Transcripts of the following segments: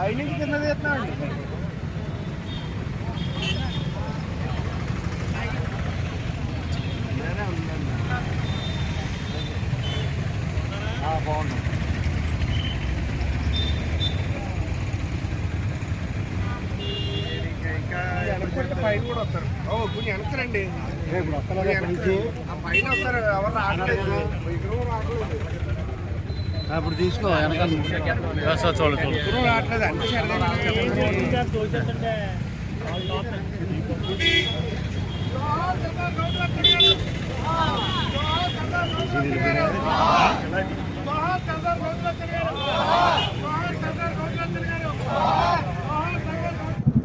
పైనుంచి కింద తీస్తున్నామండి బాగున్నాం పైన కూడా వస్తారు. ఓ కొంచెం వెనకరండి ఆ పైన వస్తారు. ఎవరు రావట్లేదు. ఇక్కడ రావట్లేదు అప్పుడు తీసుకో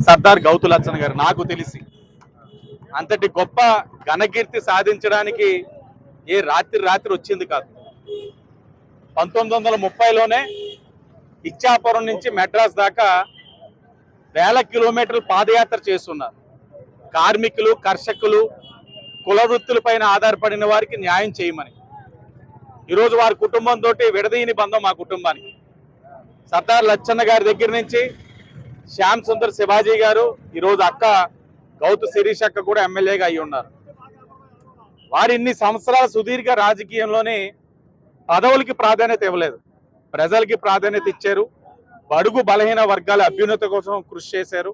సర్దార్ గౌతులచ్చన్ గారు నాకు తెలిసి అంతటి గొప్ప ఘనకీర్తి సాధించడానికి ఏ రాత్రి రాత్రి వచ్చింది కాదు. పంతొమ్మిది వందల ముప్పైలోనే ఇచ్చాపురం నుంచి మెడ్రాస్ దాకా వేల కిలోమీటర్లు పాదయాత్ర చేస్తున్నారు. కార్మికులు కర్షకులు కుల వృత్తులపైన ఆధారపడిన వారికి న్యాయం చేయమని. ఈరోజు వారి కుటుంబంతో విడదీయని బంధం మా కుటుంబానికి. సర్దార్ లచ్చన్న గారి దగ్గర నుంచి శ్యామ్ సుందర్ శివాజీ గారు ఈరోజు అక్క గౌతు శిరీష్ అక్క కూడా ఎమ్మెల్యేగా అయి ఉన్నారు. వారు ఇన్ని సంవత్సరాల సుదీర్ఘ రాజకీయంలోనే పదవులకి ప్రాధాన్యత ఇవ్వలేదు. ప్రజలకి ప్రాధాన్యత ఇచ్చారు. బడుగు బలహీన వర్గాల అభ్యున్నత కోసం కృషి చేశారు.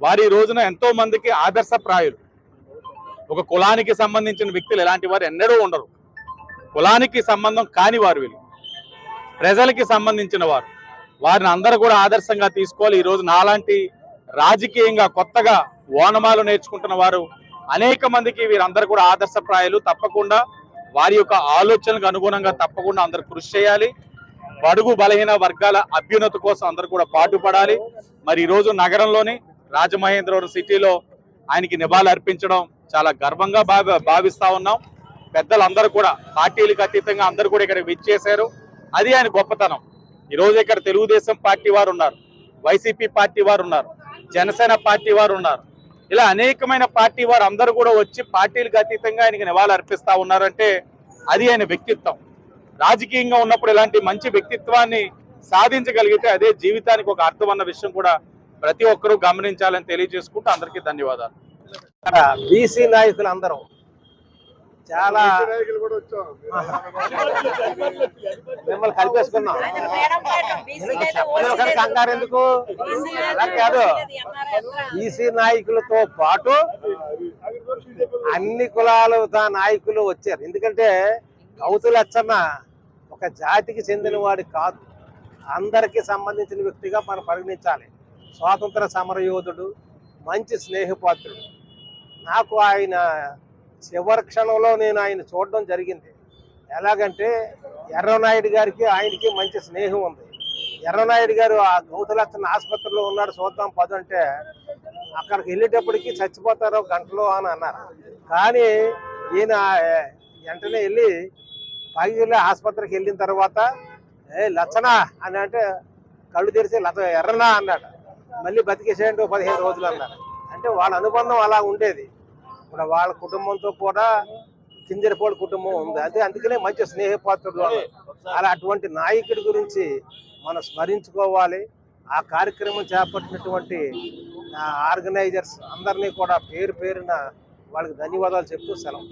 వారి రోజున ఎంతో మందికి ఆదర్శప్రాయులు. ఒక కులానికి సంబంధించిన వ్యక్తులు ఎలాంటి వారు ఎన్నడూ ఉండరు. కులానికి సంబంధం కాని వారు వీళ్ళు. ప్రజలకి సంబంధించిన వారు. వారిని అందరూ కూడా ఆదర్శంగా తీసుకోవాలి. ఈ రోజు నాలాంటి రాజకీయంగా కొత్తగా ఓనమాలు నేర్చుకుంటున్న వారు అనేక మందికి వీరందరూ కూడా ఆదర్శప్రాయాలు. తప్పకుండా వారి యొక్క ఆలోచనలకు అనుగుణంగా తప్పకుండా అందరు కృషి చేయాలి. బడుగు బలహీన వర్గాల అభ్యున్నతి కోసం అందరూ కూడా పాటుపడాలి. మరి ఈరోజు నగరంలోని రాజమహేంద్రవరం సిటీలో ఆయనకి నివాళులు అర్పించడం చాలా గర్వంగా భావి భావిస్తా ఉన్నాం. పెద్దలందరూ కూడా పార్టీలకు అతీతంగా అందరూ కూడా ఇక్కడ విచ్చేశారు. అది ఆయన గొప్పతనం. ఈరోజు ఇక్కడ తెలుగుదేశం పార్టీ వారు ఉన్నారు. వైసీపీ పార్టీ వారు ఉన్నారు. జనసేన పార్టీ వారు ఉన్నారు. ఇలా అనేకమైన పార్టీ వారు అందరూ కూడా వచ్చి పార్టీలకు అతీతంగా ఆయనకి నివాళులు అర్పిస్తా ఉన్నారంటే అది ఆయన వ్యక్తిత్వం. రాజకీయంగా ఉన్నప్పుడు ఇలాంటి మంచి వ్యక్తిత్వాన్ని సాధించగలిగితే అదే జీవితానికి ఒక అర్థం అన్న విషయం కూడా ప్రతి ఒక్కరూ గమనించాలని తెలియజేసుకుంటూ అందరికీ ధన్యవాదాలు. బీసీ నాయకులు అందరం చాలా నాయకులు కూడా వచ్చాం. మిమ్మల్ని కలిపేసుకున్నాం. కంగారు ఎందుకు? అలా కాదు. బీసీ నాయకులతో పాటు అన్ని కులాల దా- నాయకులు వచ్చారు. ఎందుకంటే గౌతుల అచ్చన్న ఒక జాతికి చెందిన వాడి కాదు. అందరికీ సంబంధించిన వ్యక్తిగా మనం పరిగణించాలి. స్వాతంత్ర సమరయోధుడు మంచి స్నేహపాత్రుడు. నాకు ఆయన చివరి క్షణంలో నేను ఆయన చూడడం జరిగింది. ఎలాగంటే ఎర్రనాయుడు గారికి ఆయనకి మంచి స్నేహం ఉంది. ఎర్రనాయుడు గారు ఆ గౌతలచ్చన్న ఆసుపత్రిలో ఉన్నాడు చూద్దాం పదు అంటే అక్కడికి వెళ్ళేటప్పటికి చచ్చిపోతారు గంటలో అని అన్నారు. కానీ ఈయన వెంటనే వెళ్ళి పైకి ఆసుపత్రికి వెళ్ళిన తర్వాత ఏ లచ్చనా అని అంటే కళ్ళు తెరిచి లత ఎర్రనా అన్నాడు. మళ్ళీ బతికేసేయండి పదిహేను రోజులు అన్నారు. అంటే వాళ్ళ అనుబంధం అలా ఉండేది. ఇప్పుడు వాళ్ళ కుటుంబంతో కూడా కింజరపోడి కుటుంబం ఉంది. అదే అందుకనే మంచి స్నేహపాత్రుడు అలా అటువంటి నాయకుడి గురించి మనం స్మరించుకోవాలి. ఆ కార్యక్రమం చేపట్టినటువంటి ఆర్గనైజర్స్ అందరినీ కూడా పేరు పేరున వాళ్ళకి ధన్యవాదాలు చెప్తూ సెలవు.